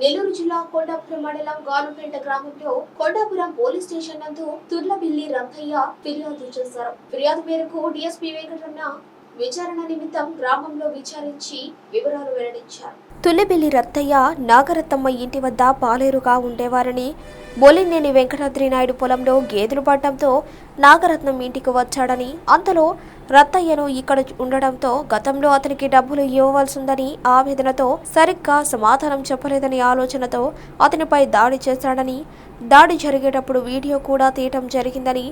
నెల్లూరు జిల్లా కొండాపురం మండలం గానుపేట గ్రామంలో కొండాపురం పోలీస్ స్టేషన్ నందు తుర్లబిల్లి రంగయ్య ఫిర్యాదు చేశారు. ఫిర్యాదు మేరకు డిఎస్పీ వెంకటరమణ విచారణ నిమిత్తం గ్రామంలో విచారించి వివరాలు వెల్లడించారు. తుల్లిబిల్లి రత్తయ్య నాగరత్నమ్మ ఇంటి వద్ద పాలేరుగా ఉండేవారని బొలినేని వెంకటాద్రి నాయుడు పొలంలో గేదెలు పడటంతో నాగరత్నం ఇంటికి వచ్చాడని అంతలో రత్తయ్యను ఇక్కడ ఉండడంతో గతంలో అతనికి డబ్బులు ఇవ్వవలసిందని ఆవేదనతో సరిగ్గా సమాధానం చెప్పలేదని ఆలోచనతో అతనిపై దాడి చేశాడని దాడి జరిగేటప్పుడు వీడియో కూడా తీయటం జరిగిందని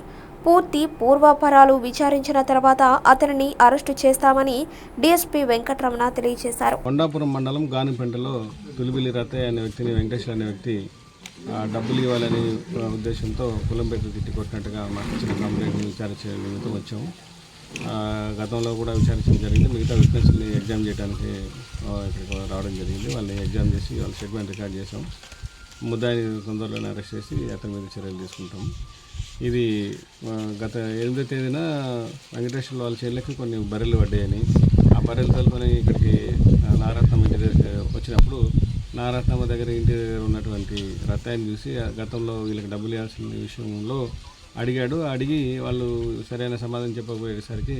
పూర్తి పూర్వాపరాలు విచారించిన తర్వాత అతనిని అరెస్టు చేస్తామని డీఎస్పీ వెంకటరమణ తెలియజేశారు. కొండాపురం మండలం గానిపెంటలో తులిబిలి రత్తయ్య అనే వ్యక్తిని వెంకటేశ్వర అనే వ్యక్తి డబ్బులు ఇవ్వాలని ఉద్దేశంతో కులం పెట్టి తిట్టి కొట్టినట్టుగా మాకు ఇచ్చిన కంప్లైంట్ విచారించే నిమిత్తం వచ్చాము. గతంలో కూడా విచారించడం జరిగింది. మిగతా విట్నెస్ని ఎగ్జామ్ చేయడానికి ఇక్కడికి రావడం జరిగింది. వాళ్ళని ఎగ్జామ్ చేసి వాళ్ళ స్టేట్మెంట్ రికార్డ్ చేసాం ముద్దాయిని తొందరలోనే అరెస్ట్ చేసి అతని మీద చర్యలు తీసుకుంటాం ఇది గత ఎనిమిదో తేదీన వెంకటేశ్వర వాళ్ళ చెల్లెకి కొన్ని బర్రెలు పడ్డాయని. ఆ బర్రెలు తలుపుని ఇక్కడికి నారాత్నం ఇంటి వచ్చినప్పుడు నారత్నమ్మ దగ్గర ఇంటి దగ్గర ఉన్నటువంటి రత్తాయిని చూసి ఆ గతంలో వీళ్ళకి డబ్బులు ఇవ్వాల్సిన విషయంలో అడిగాడు. అడిగి వాళ్ళు సరైన సమాధానం చెప్పకపోయేసరికి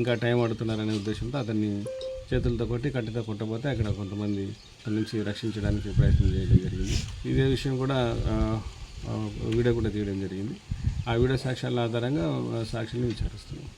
ఇంకా టైం అడుగుతున్నారనే ఉద్దేశంతో అతన్ని చేతులతో కొట్టి కట్టెతో కొట్టబోతే అక్కడ కొంతమంది అతని నుంచి రక్షించడానికి ప్రయత్నం చేయడం జరిగింది. ఇదే విషయం కూడా వీడియో కూడా తీయడం జరిగింది. ఆ వీడియో సాక్ష్యాల ఆధారంగా సాక్షుల్ని విచారిస్తున్నాం.